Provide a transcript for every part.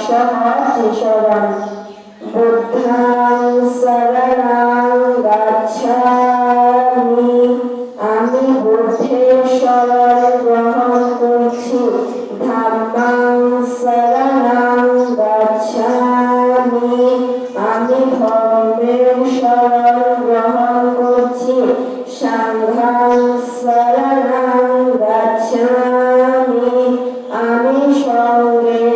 সহ ত্রিশরণ বুদ্ধাং শরণাং গচ্ছামি আমি বুদ্ধের শরণ গ্রহণ করছি ধাম্মাং শরণাং গচ্ছামি আমি ধর্মের শরণ গ্রহণ করছি সাংঘাং শরণাং আমি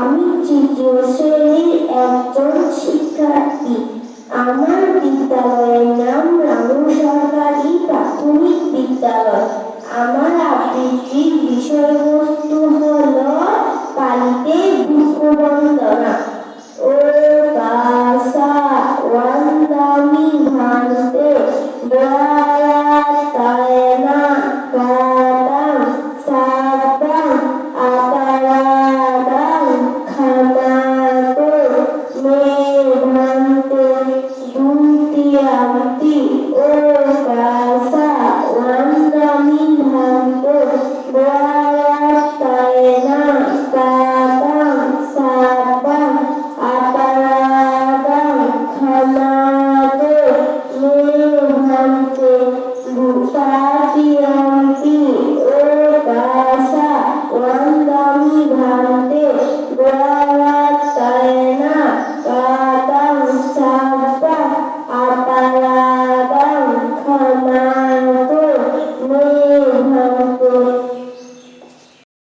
আমি শ্রেণির একজন শিক্ষার্থী। আমার বিদ্যালয়ের নাম রামু সরকারি প্রাথমিক বিদ্যালয়। আমার আবৃত্তির বিষয়বস্তু হল